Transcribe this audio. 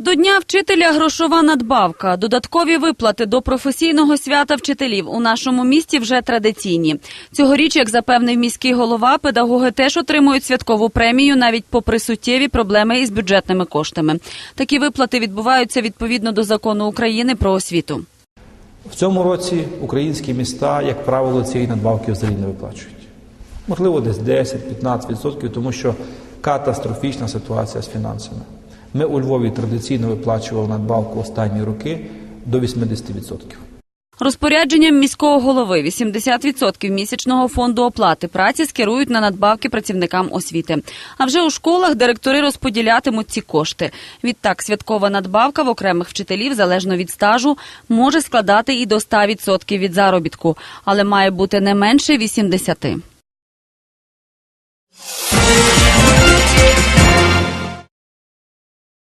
До Дня вчителя грошова надбавка. Додаткові виплати до професійного свята вчителів у нашому місті вже традиційні. Цьогоріч, як запевнив міський голова, педагоги теж отримують святкову премію навіть попри суттєві проблеми із бюджетними коштами. Такі виплати відбуваються відповідно до закону України про освіту. В цьому році українські міста, як правило, цієї надбавки взагалі не виплачують. Можливо, десь 10-15%, тому що катастрофічна ситуація з фінансами. Ми у Львові традиційно виплачували надбавку останні роки до 80%. Розпорядженням міського голови 80% місячного фонду оплати праці скерують на надбавки працівникам освіти. А вже у школах директори розподілятимуть ці кошти. Відтак, святкова надбавка в окремих вчителів, залежно від стажу, може складати і до 100% від заробітку, але має бути не менше 80%.